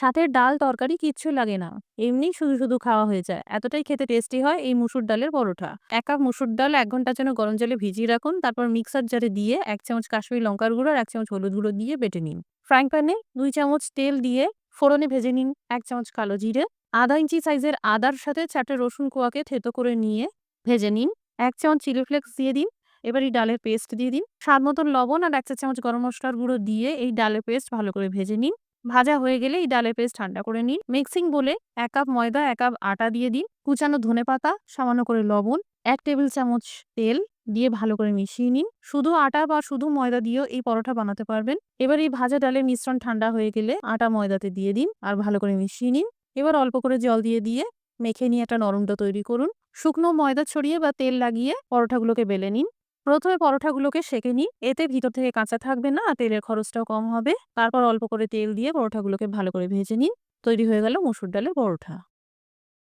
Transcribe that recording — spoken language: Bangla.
সাথে ডাল, তরকারি কিচ্ছু লাগে না। এমনি শুধু শুধু খাওয়া হয়ে যায়। এতটাই খেতে টেস্টি হয় এই মুসুর ডালের পরোটা। এক কাপ মুসুর ডাল, এক ঘণ্টার জন্য গরম জলে ভিজিয়ে রাখুন, তারপর মিক্সার জারে দিয়ে এক চামচ কাশ্মীরি লঙ্কার গুঁড়ো আর এক চামচ হলুদ গুঁড়ো দিয়ে বেটে নিন। ফ্রাইং প্যানে দুই চামচ তেল দিয়ে ফোড়নে ভেজে নিন, এক চামচ কালো জিরে, আধা ইঞ্চি সাইজের আদার সাথে চারটে রসুন কোয়াকে থেতো করে নিয়ে ভেজে নিন, এক চামচ চিলি ফ্লেক্স দিয়ে দিন, এবার এই ডালের পেস্ট দিয়ে দিন। স্বাদ মতন লবণ আর এক চা চামচ গরম মশলার গুঁড়ো দিয়ে এই ডালের পেস্ট ভালো করে ভেজে নিন। ভাজা হয়ে গেলে এই ডালের পেস্ট ঠান্ডা করে নিন। মিক্সিং বলে এক কাপ ময়দা, এক কাপ আটা দিয়ে দিন। কুচানো ধনে পাতা, সামান্য করে লবণ, এক টেবিল চামচ তেল দিয়ে ভালো করে মিশিয়ে নিন। শুধু আটা বা শুধু ময়দা দিয়েও এই পরোটা বানাতে পারবেন। এবার এই ভাজা ডালের মিশ্রণ ঠান্ডা হয়ে গেলে আটা ময়দাতে দিয়ে দিন আর ভালো করে মিশিয়ে নিন। এবার অল্প করে জল দিয়ে দিয়ে মেখে নিয়ে একটা নরমটা তৈরি করুন। শুকনো ময়দা ছড়িয়ে বা তেল লাগিয়ে পরোটাগুলোকে বেলে নিন। প্রথমে পরোটাগুলোকে সেঁকে নিই। এতে ভিতর থেকে কাঁচা থাকবে না, তেলের খরচটাও কম হবে। তারপর অল্প করে তেল দিয়ে পরোটাগুলোকে ভালো করে ভেজে নিন তৈরি হয়ে গেল মসুর ডালের পরোটা